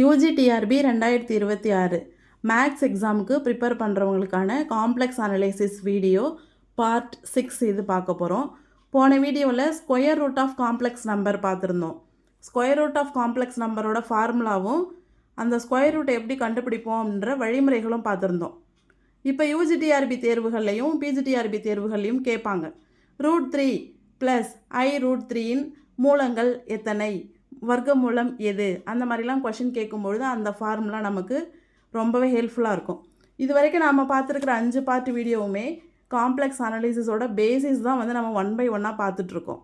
UGTRB ரெண்டாயிரத்தி இருபத்தி ஆறு. மேக்ஸ் எக்ஸாமுக்கு prepare பண்ணுறவங்களுக்கான complex analysis video part six இது பார்க்க போகிறோம் போன வீடியோவில் square root of complex number பார்த்துருந்தோம். ஸ்கொயர் ரூட் ஆஃப் காம்ப்ளெக்ஸ் நம்பரோட ஃபார்முலாவும் அந்த ஸ்கொயர் ரூட்டை எப்படி கண்டுபிடிப்போம்ன்ற வழிமுறைகளும் பார்த்துருந்தோம். இப்போ யூஜிடிஆர்பி தேர்வுகள்லையும் பிஜிடிஆர்பி தேர்வுகள்லையும் கேட்பாங்க. Root three plus i root த்ரீயின் மூலங்கள் எத்தனை? வர்க்கமூலம் எது? அந்த மாதிரிலாம் கொஷின் கேட்கும்பொழுது அந்த ஃபார்முலா நமக்கு ரொம்பவே ஹெல்ப்ஃபுல்லாக இருக்கும். இது வரைக்கும் நாம் பார்த்துருக்குற அஞ்சு பார்ட் வீடியோவுமே காம்ப்ளெக்ஸ் அனாலிசிஸோட பேசிஸ் தான் வந்து நம்ம ஒன் பை ஒன்னாக பார்த்துட்ருக்கோம்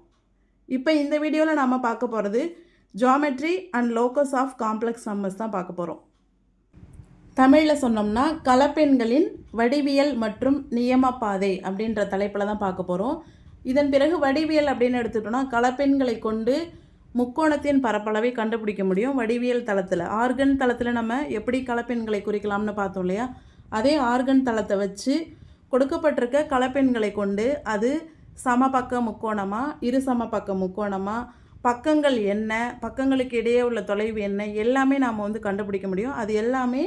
இப்போ இந்த வீடியோவில் நாம் பார்க்க போகிறது geometry and locus of complex numbers தான் பார்க்க போகிறோம் தமிழில் சொன்னோம்னா கலப்பெண்களின் வடிவியல் மற்றும் நியமப்பாதை அப்படின்ற தலைப்பில் தான் பார்க்க போகிறோம் இதன் பிறகு வடிவியல் அப்படின்னு எடுத்துக்கிட்டோம்னா கலப்பெண்களை கொண்டு முக்கோணத்தின் பரப்பளவை கண்டுபிடிக்க முடியும். வடிவியல் தளத்தில் ஆர்கன் தளத்தில் நம்ம எப்படி கலப்பெண்களை குறிக்கலாம்னு பார்த்தோம் இல்லையா? அதே ஆர்கன் தளத்தை வச்சு கொடுக்கப்பட்டிருக்க கலப்பெண்களை கொண்டு அது சமபக்க முக்கோணமா இரு சமபக்க முக்கோணமா பக்கங்கள் என்ன பக்கங்களுக்கு இடையே உள்ள தொலைவு என்ன எல்லாமே நாம் வந்து கண்டுபிடிக்க முடியும். அது எல்லாமே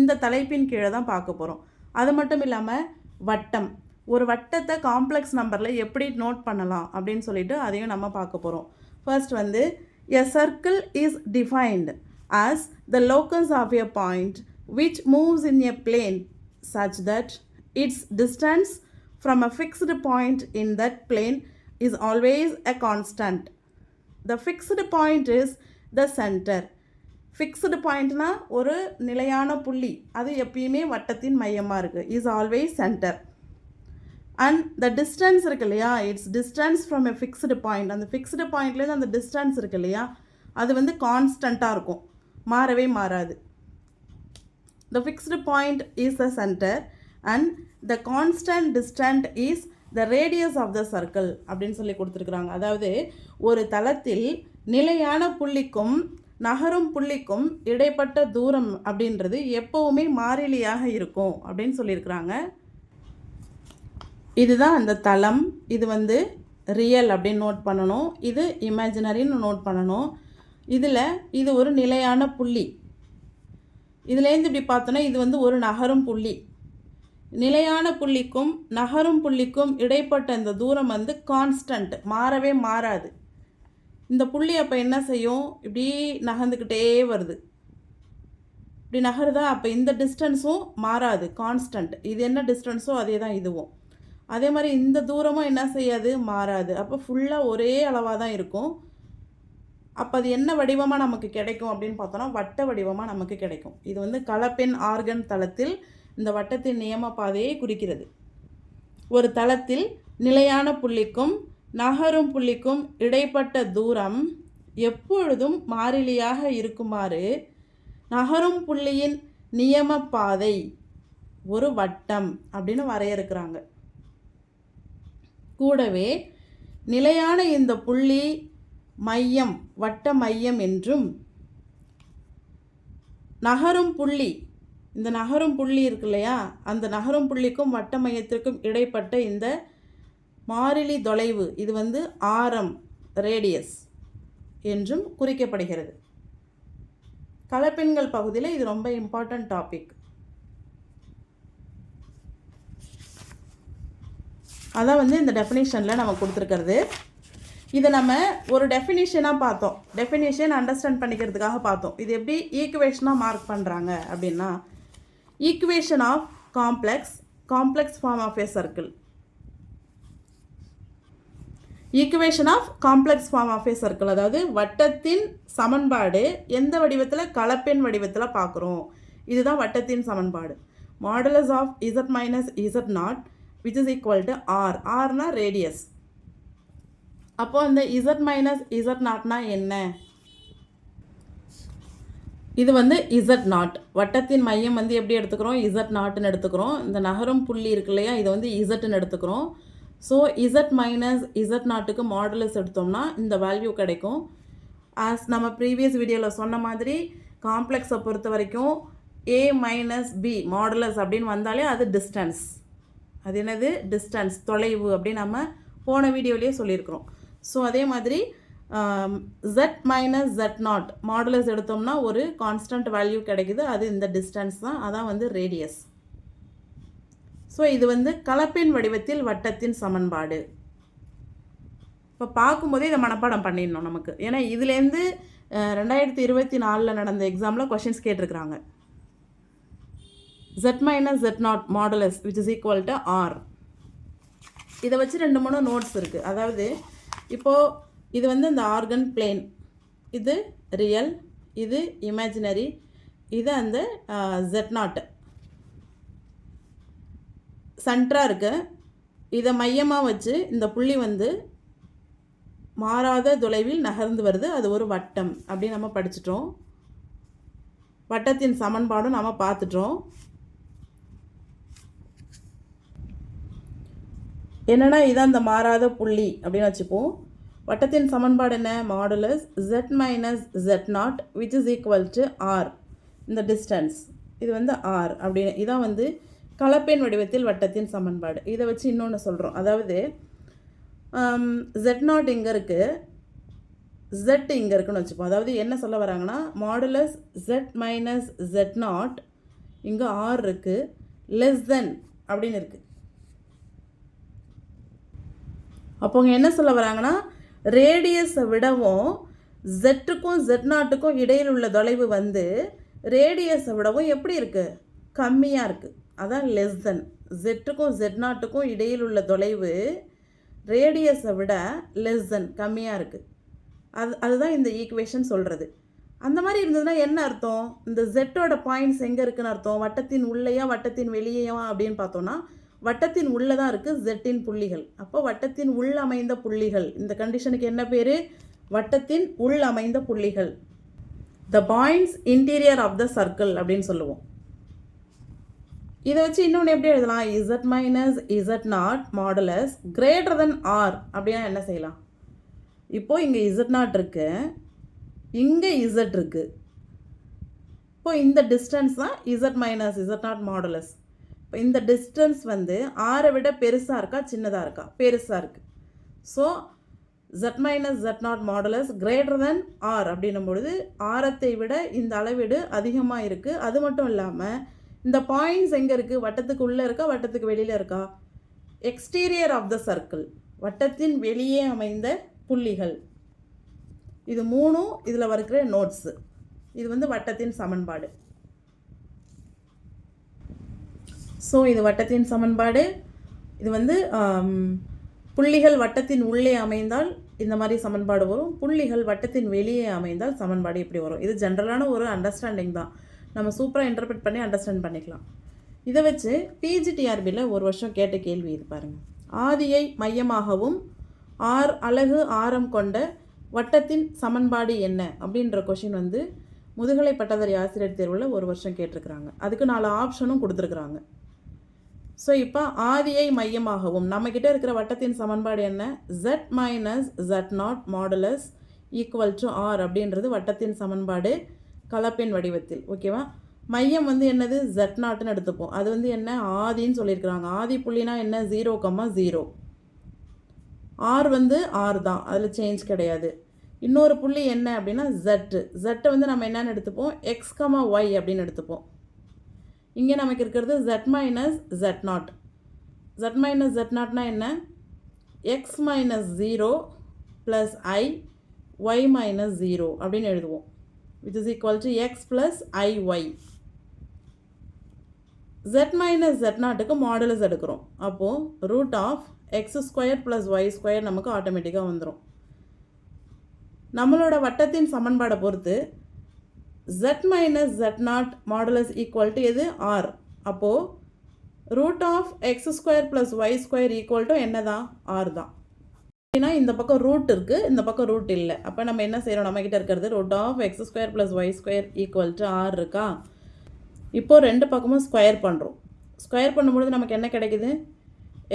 இந்த தலைப்பின் கீழே தான் பார்க்க போகிறோம் அது மட்டும் இல்லாமல் வட்டம். ஒரு வட்டத்தை காம்ப்ளெக்ஸ் நம்பரில் எப்படி நோட் பண்ணலாம் அப்படின்னு சொல்லிட்டு அதையும் நம்ம பார்க்க போகிறோம் ஃபர்ஸ்ட் வந்து a circle is defined as the locus of a point which moves in a plane such that its distance from a fixed point in that plane is always a constant the fixed point is the centre fixed பாயிண்ட்னா ஒரு நிலையான புள்ளி அது எப்பயுமே வட்டத்தின் மையமாக இருக்குது is always centre and the distance இருக்கு இல்லையா it's distance from a fixed point அந்த ஃபிக்ஸ்டு பாயிண்ட்லேருந்து அந்த டிஸ்டன்ஸ் இருக்கு இல்லையா அது வந்து கான்ஸ்டண்ட்டாக இருக்கும். மாறவே மாறாது. The fixed point is the centre and the constant distant is the radius of the circle அப்படின்னு சொல்லி கொடுத்துருக்குறாங்க. அதாவது ஒரு தளத்தில் நிலையான புள்ளிக்கும் நகரும் புள்ளிக்கும் இடைப்பட்ட தூரம் அப்படின்றது எப்போவுமே மாறிலியாக இருக்கும் அப்படின்னு சொல்லியிருக்கிறாங்க. இதுதான் அந்த தளம். இது வந்து ரியல் அப்படின்னு நோட் பண்ணணும். இது இமேஜினரின்னு நோட் பண்ணணும். இதில் இது ஒரு நிலையான புள்ளி. இதுலேருந்து இப்படி பார்த்தோன்னா இது வந்து ஒரு நகரும் புள்ளி. நிலையான புள்ளிக்கும் நகரும் புள்ளிக்கும் இடைப்பட்ட இந்த தூரம் வந்து கான்ஸ்டன்ட் மாறவே மாறாது. இந்த புள்ளி அப்போ என்ன செய்யும்? இப்படி நகர்ந்துக்கிட்டே வருது. இப்படி நகருதா? அப்போ இந்த டிஸ்டன்ஸும் மாறாது. கான்ஸ்டன்ட் இது என்ன டிஸ்டன்ஸோ அதே தான் இதுவும். அதே மாதிரி இந்த தூரமும் என்ன செய்யாது? மாறாது. அப்போ ஃபுல்லாக ஒரே அளவாக தான் இருக்கும். அப்போ அது என்ன வடிவமாக நமக்கு கிடைக்கும் அப்படின்னு பார்த்தோன்னா வட்ட வடிவமாக நமக்கு கிடைக்கும். இது வந்து கலப்பெண் ஆர்கன் தளத்தில் இந்த வட்டத்தின் நியம பாதையை குறிக்கிறது. ஒரு தளத்தில் நிலையான புள்ளிக்கும் நகரும் புள்ளிக்கும் இடைப்பட்ட தூரம் எப்பொழுதும் மாறிலியாக இருக்குமாறு நகரும் புள்ளியின் நியம பாதை ஒரு வட்டம் அப்படின்னு வரையறுக்கிறாங்க. கூடவே நிலையான இந்த புள்ளி மையம் வட்ட மையம் என்றும் நகரும் புள்ளி இந்த நகரும் புள்ளி இருக்கு இல்லையா அந்த நகரும் புள்ளிக்கும் வட்ட மையத்திற்கும் இடைப்பட்ட இந்த மாறிலி தொலைவு இது வந்து ஆரம் ரேடியஸ் என்றும் குறிக்கப்படுகிறது. கலப்பெண்கள் பகுதியில் இது ரொம்ப இம்பார்ட்டன்ட் டாபிக் அதான் வந்து இந்த டெஃபினேஷனில் நம்ம கொடுத்துருக்கிறது. இதை நம்ம ஒரு டெஃபினேஷனாக பார்த்தோம். டெஃபினேஷன் அண்டர்ஸ்டாண்ட் பண்ணிக்கிறதுக்காக பார்த்தோம். இது எப்படி ஈக்குவேஷனாக மார்க் பண்ணுறாங்க அப்படின்னா equation of complex complex form of a circle equation of complex form of a circle அதாவது வட்டத்தின் சமன்பாடு எந்த வடிவத்தில்? கலப்பெண் வடிவத்தில் பார்க்குறோம். இதுதான் வட்டத்தின் சமன்பாடு. Modulus of Z minus Z not which is equal to R ஆர்னா radius அப்போது அந்த இசட் மைனஸ் இசட் நாட்னா என்ன? இது வந்து இசட் நாட் வட்டத்தின் மையம் வந்து எப்படி எடுத்துக்கிறோம்? இசட் நாட்டுன்னு எடுத்துக்கிறோம். இந்த நகரும் புள்ளி இருக்கு இல்லையா? இதை வந்து இசட்னு எடுத்துக்கிறோம். ஸோ இசட் மைனஸ் இசட் நாட்டுக்கு மாடலஸ் எடுத்தோம்னா இந்த வேல்யூ கிடைக்கும். ஆஸ் நம்ம ப்ரீவியஸ் வீடியோவில் சொன்ன மாதிரி காம்ப்ளெக்ஸை பொறுத்த வரைக்கும் ஏ மைனஸ் பி மாடலஸ் அப்படின்னு வந்தாலே அது டிஸ்டன்ஸ் அது என்னது? டிஸ்டன்ஸ் தொலைவு அப்படின்னு நம்ம போன வீடியோலேயே சொல்லியிருக்கிறோம். ஸோ அதே மாதிரி Z minus Z not modulus எடுத்தோம்னா ஒரு கான்ஸ்டன்ட் வேல்யூ கிடைக்குது. அது இந்த டிஸ்டன்ஸ் தான். அதான் வந்து ரேடியஸ் ஸோ இது வந்து கலப்பின் வடிவத்தில் வட்டத்தின் சமன்பாடு. இப்போ பார்க்கும்போதே இதை மனப்பாடம் பண்ணிடணும் நமக்கு. ஏன்னா இதுலேருந்து ரெண்டாயிரத்தி இருபத்தி நாலில் நடந்த எக்ஸாமில் கொஷின்ஸ் கேட்டிருக்கிறாங்க. Z minus Z not modulus which is equal to R இதை வச்சு ரெண்டு மூணு நோட்ஸ் இருக்குது அதாவது இப்போது இது வந்து இந்த ஆர்கன் பிளேன் இது ரியல் இது இமேஜினரி இது அந்த ஜெட் நாட் சென்டராக இருக்கு. இதை மையமாக வச்சு இந்த புள்ளி வந்து மாறாத தொலைவில் நகர்ந்து வருது. அது ஒரு வட்டம் அப்படின்னு நம்ம படிச்சிட்டோம். வட்டத்தின் சமன்பாடும் நம்ம பார்த்துட்டோம். என்னன்னா இதான் இந்த மாறாத புள்ளி அப்படின்னு வச்சுப்போம். வட்டத்தின் சமன்பாடு என்ன? Modulus Z minus Z not which is equal to R இந்த டிஸ்டன்ஸ் இது வந்து ஆர் அப்படின்னு. இதான் வந்து கலப்பெண் வடிவத்தில் வட்டத்தின் சமன்பாடு. இதை வச்சு இன்னொன்று சொல்கிறோம் அதாவது um, ஜெட் நாட் இங்கே இருக்குது ஜெட் இங்கே இருக்குன்னு வச்சுப்போம். அதாவது என்ன சொல்ல வராங்கன்னா modulus Z minus Z not இங்கே ஆர் இருக்குது லெஸ் தென் அப்படின்னு இருக்குது அப்போ அவங்க என்ன சொல்ல வராங்கன்னா ரேடியஸை விடவும் ஜெட்டுக்கும் ஜெட் நாட்டுக்கும் இடையில் உள்ள தொலைவு வந்து ரேடியஸை விடவும் எப்படி இருக்குது கம்மியாக இருக்குது அதான் லெஸ் தென் ஜெட்டுக்கும் ஜெட் நாட்டுக்கும் இடையில் உள்ள தொலைவு ரேடியஸை விட லெஸ் தென் கம்மியாக இருக்குது அது அதுதான் இந்த ஈக்குவேஷன் சொல்கிறது அந்த மாதிரி இருந்ததுன்னா என்ன அர்த்தம்? இந்த ஜெட்டோட பாயிண்ட்ஸ் எங்கே இருக்குன்னு அர்த்தம்? வட்டத்தின் உள்ளேயா வட்டத்தின் வெளியேயா அப்படின்னு பார்த்தோன்னா வட்டத்தின் உள்ளே தான் இருக்குது ஜெட்டின் புள்ளிகள். அப்போ வட்டத்தின் உள் அமைந்த புள்ளிகள் இந்த கண்டிஷனுக்கு என்ன பேர்? வட்டத்தின் உள் அமைந்த புள்ளிகள். The points interior of the circle அப்படின்னு சொல்லுவோம். இதை வச்சு இன்னொன்று எப்படி எழுதலாம்? Z minus Z not modulus greater than R அப்படின்னா என்ன செய்யலாம்? இப்போது இங்கே இசட் நாட் இருக்கு. இங்கே இசட் இருக்குது இப்போது இந்த டிஸ்டன்ஸ் தான் Z minus Z not modulus இந்த டிஸ்டன்ஸ் வந்து ஆரை விட பெருசாக இருக்கா சின்னதாக இருக்கா? பெருசாக இருக்குது so Z minus Z not modulus greater than R அப்படின்னும் பொழுது ஆரத்தை விட இந்த அளவீடு அதிகமாக இருக்குது அது மட்டும் இல்லாமல் இந்த பாயிண்ட்ஸ் எங்கே இருக்குது வட்டத்துக்கு உள்ளே இருக்கா வட்டத்துக்கு வெளியில் இருக்கா? எக்ஸ்டீரியர் ஆஃப் த சர்க்கிள் வட்டத்தின் வெளியே அமைந்த புள்ளிகள். இது மூணும் இதில் வருகிற நோட்ஸு இது வந்து வட்டத்தின் சமன்பாடு. ஸோ இது வட்டத்தின் சமன்பாடு. இது வந்து புள்ளிகள் வட்டத்தின் உள்ளே அமைந்தால் இந்த மாதிரி சமன்பாடு வரும். புள்ளிகள் வட்டத்தின் வெளியே அமைந்தால் சமன்பாடு இப்படி வரும். இது ஜென்ரலான ஒரு அண்டர்ஸ்டாண்டிங் தான். நம்ம சூப்பராக இன்டர்பிரட் பண்ணி அண்டர்ஸ்டாண்ட் பண்ணிக்கலாம். இதை வச்சு பிஜிடிஆர்பியில் ஒரு வருஷம் கேட்ட கேள்வி இது பாருங்கள் ஆதியை மையமாகவும் ஆர் அழகு ஆரம் கொண்ட வட்டத்தின் சமன்பாடு என்ன? அப்படின்ற கொஷின் வந்து முதுகலை பட்டதாரி ஆசிரியர் தேர்வில் ஒரு வருஷம் கேட்டிருக்கிறாங்க. அதுக்கு நாலு ஆப்ஷனும் கொடுத்துருக்குறாங்க. ஸோ இப்போ ஆதியை மையமாகவும் நம்மக்கிட்ட இருக்கிற வட்டத்தின் சமன்பாடு என்ன? Z minus Z not modulus equal to R அப்படின்றது வட்டத்தின் சமன்பாடு கலப்பெண் வடிவத்தில் ஓகேவா மையம் வந்து என்னது? ஜெட் நாட்டுன்னு எடுத்துப்போம். அது வந்து என்ன? ஆதின்னு சொல்லியிருக்கிறாங்க. ஆதி புள்ளினா என்ன? ஜீரோ கம்மா ஜீரோ ஆர் வந்து ஆர் தான். அதில் சேஞ்ச் கிடையாது. இன்னொரு புள்ளி என்ன அப்படின்னா ஜெட்டு ஜெட்டை வந்து நம்ம என்னன்னு எடுத்துப்போம்? எக்ஸ் கமா ஒய் அப்படின்னு எடுத்துப்போம். இங்கே நமக்கு இருக்கிறது z minus Z not Z minus Z நாட்னா என்ன? X minus zero plus i Y minus zero அப்படின்னு எழுதுவோம். Which is equal to X plus i Y Z minus Z நாட்டுக்கு மாடலஸ் எடுக்கிறோம். அப்போது root of X square plus Y square நமக்கு ஆட்டோமேட்டிக்காக வந்துடும் நம்மளோட வட்டத்தின் சமன்பாடை பொறுத்து Z minus Z not modulus equal to எது? ஆர் அப்போது root of X square plus Y square equal to என்ன தான்? ஆர் தான். ஏன்னா இந்த பக்கம் ரூட் இருக்குது இந்த பக்கம் ரூட் இல்லை. அப்போ நம்ம என்ன செய்கிறோம் நம்மக்கிட்ட இருக்கிறது root of X square plus Y square equal to R இருக்கா? இப்போது ரெண்டு பக்கமும் ஸ்கொயர் பண்ணுறோம் ஸ்கொயர் பண்ணும்பொழுது நமக்கு என்ன கிடைக்குது?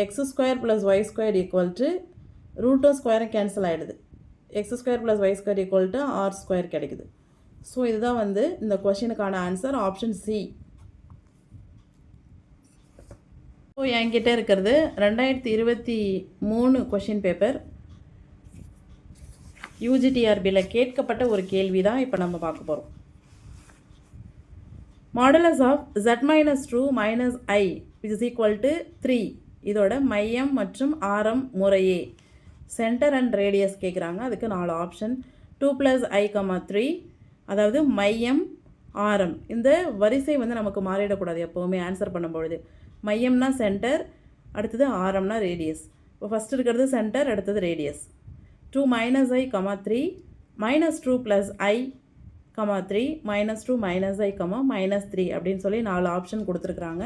X square plus y square equal to ரூட்டும் ஸ்கொயரும் கேன்சல் ஆகிடுது x square plus y square equal to R square கிடைக்குது. ஸோ இதுதான் வந்து இந்த கொஷினுக்கான ஆன்சர் ஆப்ஷன் சி ஸோ என்கிட்ட இருக்கிறது ரெண்டாயிரத்தி இருபத்தி மூணு கொஷின் பேப்பர் யூஜிடிஆர்பியில் கேட்கப்பட்ட ஒரு கேள்வி தான் இப்போ நம்ம பார்க்க போகிறோம் modulus of z minus two minus i is equal to three இதோட மையம் மற்றும் ஆரம் முறையே. சென்டர் அண்ட் ரேடியஸ் கேட்குறாங்க அதுக்கு நாலு option two plus i comma three அதாவது மையம் ஆரம். இந்த வரிசை வந்து நமக்கு மாறிடக்கூடாது எப்போவுமே ஆன்சர் பண்ணும்பொழுது. மையம்னா சென்டர் அடுத்தது ஆரம்னா ரேடியஸ் இப்போ ஃபஸ்ட் இருக்கிறது சென்டர் அடுத்தது radius two minus i comma three minus two plus i comma three minus two minus i comma minus three அப்படின்னு சொல்லி நாலு ஆப்ஷன் கொடுத்துருக்குறாங்க.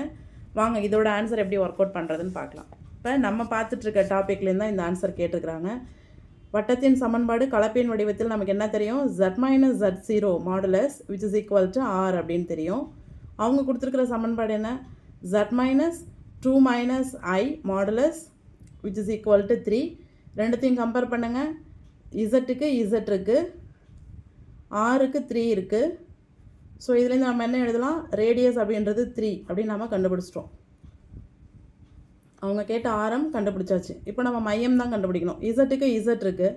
வாங்க இதோட ஆன்சர் எப்படி ஒர்க் அவுட் பண்ணுறதுன்னு பார்க்கலாம். இப்போ நம்ம பார்த்துட்ருக்க டாப்பிக்லேருந்து தான் இந்த ஆன்சர் கேட்டிருக்கிறாங்க. வட்டத்தின் சமன்பாடு கலப்பின் வடிவத்தில் நமக்கு என்ன தெரியும்? Z minus z zero modulus which is equal to r அப்படின்னு தெரியும். அவங்க கொடுத்துருக்குற சமன்பாடு என்ன? Z minus two minus i modulus which is equal to three ரெண்டுத்தையும் கம்பேர் பண்ணுங்கள் இசட்டுக்கு இசட் இருக்குது ஆறுக்கு த்ரீ இருக்குது ஸோ இதுலேருந்து நம்ம என்ன எழுதலாம்? ரேடியஸ் அப்படின்றது த்ரீ அப்படின்னு நம்ம கண்டுபிடிச்சிட்டோம். அவங்க கேட்ட ஆரம் கண்டுபிடிச்சாச்சு. இப்போ நம்ம மையம் தான் கண்டுபிடிக்கணும். இசட்டுக்கு இசட் இருக்குது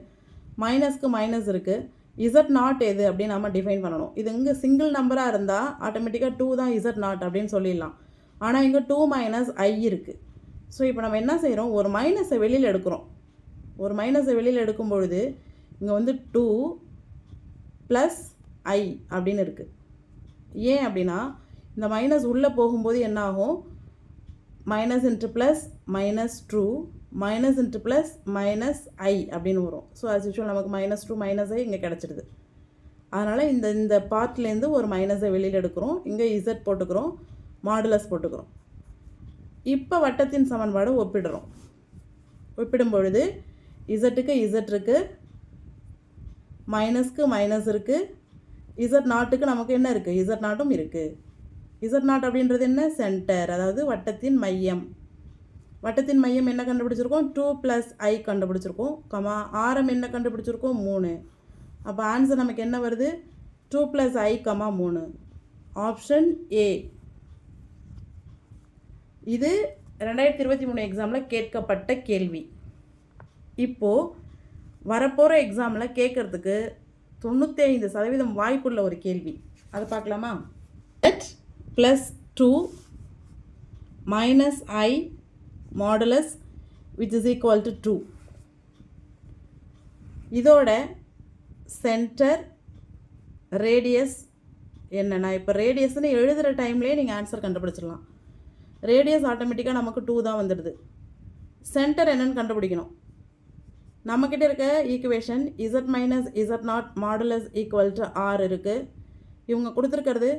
மைனஸ்க்கு மைனஸ் இருக்குது இசட் நாட் எது அப்படின்னு நம்ம டிஃபைன் பண்ணணும். இது இங்கே சிங்கிள் நம்பராக இருந்தால் ஆட்டோமேட்டிக்காக டூ தான் இசட் நாட் அப்படின்னு சொல்லிடலாம். ஆனால் இங்கே டூ மைனஸ் ஐ இருக்குது ஸோ இப்போ நம்ம என்ன செய்கிறோம் ஒரு மைனஸை வெளியில் எடுக்கிறோம். ஒரு மைனஸை வெளியில் எடுக்கும் பொழுது இங்கே வந்து டூ ப்ளஸ் ஐ அப்படின்னு இருக்குது ஏன் அப்படின்னா இந்த மைனஸ் உள்ளே போகும்போது என்ன ஆகும்? Minus into plus minus two minus into plus minus i அப்படின்னு வரும். ஸோ அஸ் யூஷுவல் நமக்கு மைனஸ் டூ மைனஸ் ஐ இங்கே கிடச்சிடுது. அதனால் இந்த இந்த பார்ட்லேருந்து ஒரு மைனஸை வெளியில் எடுக்கிறோம். இங்கே இசட் போட்டுக்கிறோம். மாடுலஸ் போட்டுக்கிறோம். இப்போ வட்டத்தின் சமன்பாடு ஒப்பிடுறோம். ஒப்பிடும் பொழுது இசட்டுக்கு இசட் இருக்குது மைனஸ்க்கு மைனஸ் இருக்குது இசட் நாட்டுக்கு நமக்கு என்ன இருக்குது இசட் நாட்டும் இருக்குது இசட் நாட் அப்படின்றது என்ன? சென்டர் அதாவது வட்டத்தின் மையம். வட்டத்தின் மையம் என்ன கண்டுபிடிச்சிருக்கோம்? டூ ப்ளஸ் ஐ கண்டுபிடிச்சிருக்கோம். கமா ஆரம் என்ன கண்டுபிடிச்சிருக்கோம்? மூணு. அப்போ ஆன்சர் நமக்கு என்ன வருது? டூ ப்ளஸ் ஐ கமா மூணு. ஆப்ஷன் ஏ இது ரெண்டாயிரத்தி இருபத்தி மூணு எக்ஸாமில் கேட்கப்பட்ட கேள்வி. இப்போது வரப்போகிற எக்ஸாமில் கேட்குறதுக்கு தொண்ணூற்றி ஐந்து சதவீதம் வாய்ப்புள்ள ஒரு கேள்வி. அதை பார்க்கலாமா? Plus two minus i modulus which is equal to two இதோட சென்டர் ரேடியஸ் என்னென்னா இப்போ ரேடியஸ்னு எழுதுகிற டைம்லேயே நீங்கள் ஆன்சர் கண்டுபிடிச்சிடலாம். ரேடியஸ் ஆட்டோமேட்டிக்காக நமக்கு டூ தான் வந்துடுது. சென்டர் என்னென்னு கண்டுபிடிக்கணும். நம்மக்கிட்ட இருக்க equation z minus z naught modulus equal to r இருக்குது இவங்க கொடுத்துருக்கிறது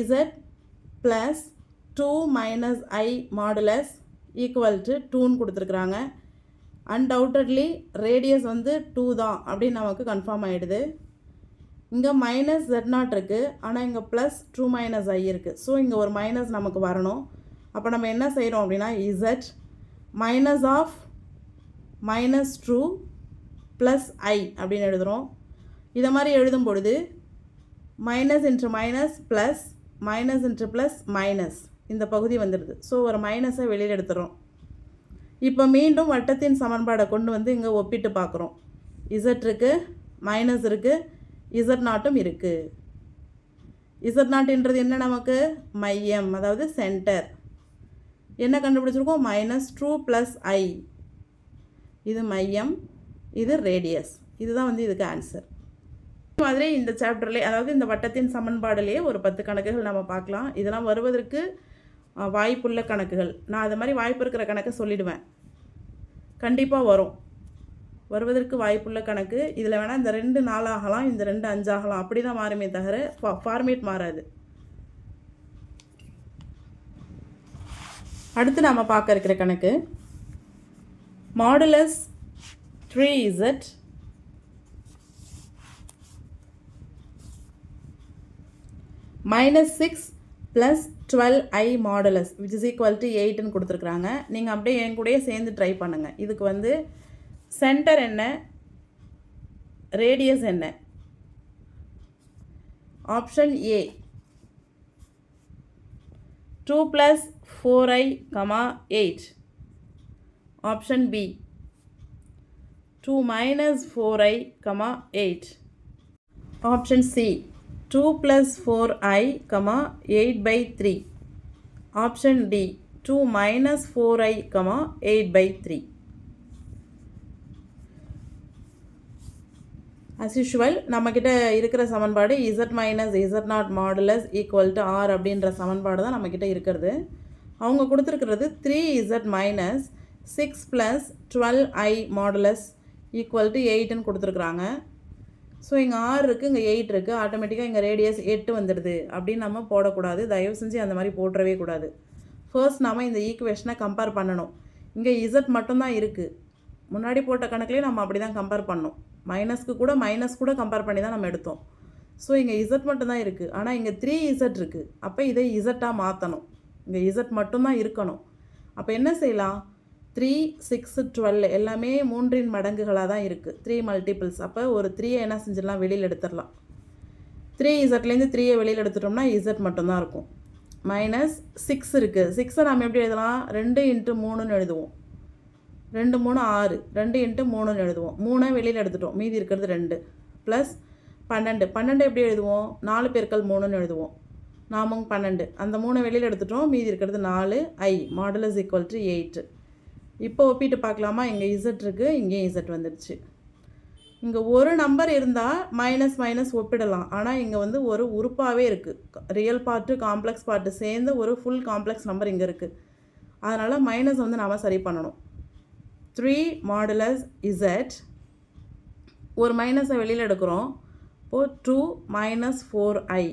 z plus two minus i modulus equal to டூன்னு கொடுத்துருக்குறாங்க. அன்டவுட்டட்லி ரேடியஸ் வந்து டூ தான் அப்படின்னு நமக்கு கன்ஃபார்ம் ஆகிடுது இங்கே மைனஸ் ஜெட் நாட் இருக்குது ஆனால் இங்கே ப்ளஸ் டூ மைனஸ் ஐ இருக்குது ஸோ இங்கே ஒரு மைனஸ் நமக்கு வரணும். அப்போ நம்ம என்ன செய்கிறோம் அப்படின்னா z minus of minus two plus i அப்படின்னு எழுதுகிறோம் இதை மாதிரி எழுதும் பொழுது minus into minus plus minus into plus minus இந்த பகுதி வந்துடுது. ஸோ ஒரு மைனஸை வெளியில் எடுத்துகிறோம் இப்போ மீண்டும் வட்டத்தின் சமன்பாடை கொண்டு வந்து இங்கே ஒப்பிட்டு பார்க்குறோம். இசட் இருக்குது மைனஸ் இருக்குது இசட் நாட்டும் இருக்குது இசட் நாட்டுன்றது என்ன நமக்கு? மையம் அதாவது சென்டர் என்ன கண்டுபிடிச்சிருக்கோம்? மைனஸ் டூ ப்ளஸ் ஐ இது மையம் இது ரேடியஸ் இதுதான் வந்து இதுக்கு ஆன்சர் மாதிரி இந்த சாப்டர்லேயே அதாவது இந்த வட்டத்தின் சமன்பாடுலேயே ஒரு பத்து கணக்குகள் நம்ம பார்க்கலாம். இதெல்லாம் வருவதற்கு வாய்ப்புள்ள கணக்குகள். நான் அது மாதிரி வாய்ப்பு இருக்கிற கணக்கை சொல்லிடுவேன். கண்டிப்பாக வரும். வருவதற்கு வாய்ப்புள்ள கணக்கு. இதில் வேணால் இந்த ரெண்டு நாளாகலாம் இந்த ரெண்டு அஞ்சாகலாம். அப்படி தான் மாறுமே தவிர ஃபார்மேட் மாறாது. அடுத்து நாம் பார்க்க இருக்கிற கணக்கு. Modulus three z minus six plus twelve i modulus which is equal to எயிட்னு கொடுத்துருக்குறாங்க. நீங்கள் அப்படியே என் கூடயே சேர்ந்து ட்ரை பண்ணுங்கள் இதுக்கு வந்து சென்டர் என்ன? ரேடியஸ் என்ன? Option A two plus four i comma eight option B two minus four i comma eight option C two plus four i comma eight by three. Option D two minus four i comma eight by three. As usual நம்மக்கிட்ட இருக்கிற சமன்பாடு z minus z naught modulus equal to r அப்படின்ற சமன்பாடு தான் நம்மக்கிட்ட இருக்கிறது. அவங்க கொடுத்துருக்கிறது three z minus six plus twelve i modulus equal to எயிட்டுன்னு கொடுத்துருக்குறாங்க. ஸோ இங்கே ஆறு இருக்குது இங்கே எயிட் இருக்குது ஆட்டோமேட்டிக்காக இங்கே ரேடியஸ் எட்டு வந்துடுது. அப்படின்னு நம்ம போடக்கூடாது. தயவு செஞ்சு அந்த மாதிரி போட்டுறவே கூடாது. ஃபர்ஸ்ட் நாம் இந்த ஈக்குவேஷனை கம்பேர் பண்ணணும். இங்கே இசட் மட்டும்தான் இருக்குது முன்னாடி போட்ட கணக்குலேயே நம்ம அப்படி தான் கம்பேர் பண்ணோம் மைனஸ்க்கு கூட மைனஸ் கூட கம்பேர் பண்ணி தான் நம்ம எடுத்தோம். ஸோ இங்கே இசட் மட்டும்தான் இருக்குது ஆனால் இங்கே த்ரீ இசட் இருக்குது அப்போ இதை இசட்டாக மாற்றணும் இங்கே இசட் மட்டும்தான் இருக்கணும். அப்போ என்ன செய்யலாம்? த்ரீ சிக்ஸ் டுவெல் எல்லாமே மூன்றின் மடங்குகளாக தான் இருக்குது த்ரீ மல்டிபிள்ஸ் அப்போ ஒரு த்ரீயை என்ன செஞ்சிடலாம்? வெளியில் எடுத்துடலாம். த்ரீ இசட்லேருந்து த்ரீயை வெளியில் எடுத்துட்டோம்னா இசட் மட்டும்தான் இருக்கும். மைனஸ் சிக்ஸ் இருக்குது சிக்ஸை நம்ம எப்படி எழுதலாம்? ரெண்டு இன்ட்டு மூணுன்னு எழுதுவோம். ரெண்டு மூணு ஆறு. ரெண்டு இன்ட்டு மூணுன்னு எழுதுவோம். மூணை வெளியில் எடுத்துட்டோம். மீதி இருக்கிறது ரெண்டு. ப்ளஸ் பன்னெண்டு. பன்னெண்டு எப்படி எழுதுவோம்? நாலு பேர்கள் மூணுன்னு எழுதுவோம். நாமும் பன்னெண்டு. அந்த மூணை வெளியில் எடுத்துட்டோம். மீதி இருக்கிறது நாலு i modulus equal to eight இப்போ ஒப்பிட்டு பார்க்கலாமா? இங்கே இசட் இருக்குது இங்கேயும் இசட் வந்துடுச்சு. இங்கே ஒரு நம்பர் இருந்தால் மைனஸ் மைனஸ் ஒப்பிடலாம். ஆனால் இங்கே வந்து ஒரு உறுப்பாகவே இருக்குது ரியல் பார்ட்டு காம்ப்ளெக்ஸ் பார்ட்டு சேர்ந்து ஒரு ஃபுல் காம்ப்ளெக்ஸ் நம்பர் இங்கே இருக்குது அதனால் மைனஸ் வந்து நாம் சரி பண்ணணும். த்ரீ மாடுலஸ் இசட் ஒரு மைனஸை வெளியில் எடுக்கிறோம். இப்போது two minus four i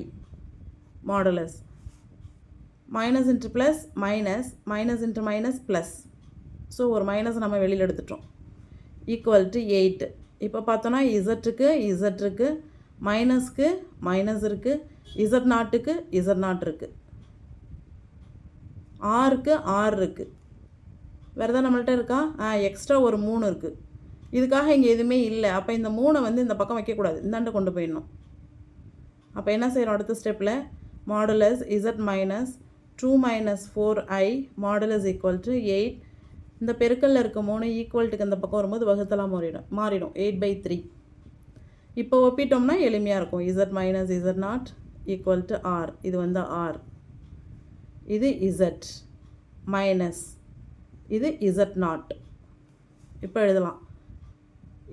modulus minus into plus minus minus into minus plus so ஒரு மைனஸ் நம்ம வெளியில் எடுத்துட்டோம். ஈக்குவல் டு எயிட்டு இப்போ பார்த்தோன்னா இசட்டுக்கு இசட் இருக்குது மைனஸ்க்கு மைனஸ் இருக்குது இசட் நாட்டுக்கு இசட் நாட் இருக்குது ஆறுக்கு ஆறு இருக்குது வேறு எதாவது நம்மள்ட்ட இருக்கா? ஆ எக்ஸ்ட்ரா ஒரு மூணு இருக்குது இதுக்காக இங்கே எதுவுமே இல்லை. அப்போ இந்த மூணை வந்து இந்த பக்கம் வைக்கக்கூடாது. இந்தாண்ட கொண்டு போயிடணும். அப்போ என்ன செய்கிறோம் அடுத்த ஸ்டெப்பில் modulus z minus two minus four i modulus equal to eight இந்த பெருக்கல்ல இருக்க மூணு ஈக்குவல்ட்டுக்கு இந்த பக்கம் வரும்போது வகுத்தலாம் மாறிடும். மாறிடும். எயிட் பை த்ரீ இப்போ ஒப்பிட்டோம்னா எளிமையாக இருக்கும். Z minus z naught equal to r இது வந்து ஆர் இது இசட் மைனஸ் இது இசட் நாட் இப்போ எழுதலாம்.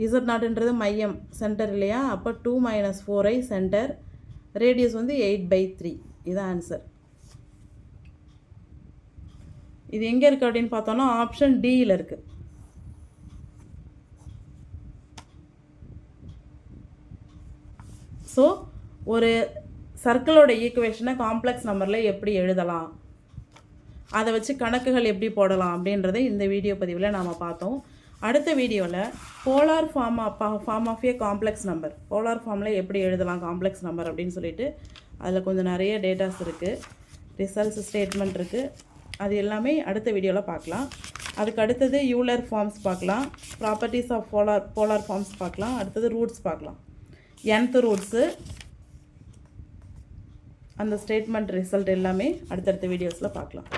இசட் நாட்டுன்றது மையம் சென்டர் இல்லையா? அப்போ two minus four i centre radius வந்து எயிட் பை த்ரீ இது ஆன்சர் இது எங்கே இருக்குது அப்படின்னு பார்த்தோன்னா ஆப்ஷன் டியில் இருக்குது ஸோ ஒரு சர்க்கிளோட ஈக்குவேஷனை காம்ப்ளெக்ஸ் நம்பரில் எப்படி எழுதலாம்? அதை வச்சு கணக்குகள் எப்படி போடலாம் அப்படின்றத இந்த வீடியோ பதிவில் நாம் பார்த்தோம். அடுத்த வீடியோவில் polar form form of a complex number polar ஃபார்மில் எப்படி எழுதலாம் காம்ப்ளெக்ஸ் நம்பர் அப்படின்னு சொல்லிட்டு அதில் கொஞ்சம் நிறைய டேட்டாஸ் இருக்குது ரிசல்ட்ஸ் ஸ்டேட்மெண்ட் இருக்குது அது எல்லாமே அடுத்த வீடியோவில் பார்க்கலாம். அதுக்கு அடுத்தது யூலர் ஃபார்ம்ஸ் பார்க்கலாம். Properties of polar polar forms பார்க்கலாம். அடுத்தது ரூட்ஸ் பார்க்கலாம். என்த் ரூட்ஸு அந்த ஸ்டேட்மெண்ட் ரிசல்ட் எல்லாமே அடுத்தடுத்த வீடியோஸில் பார்க்கலாம்.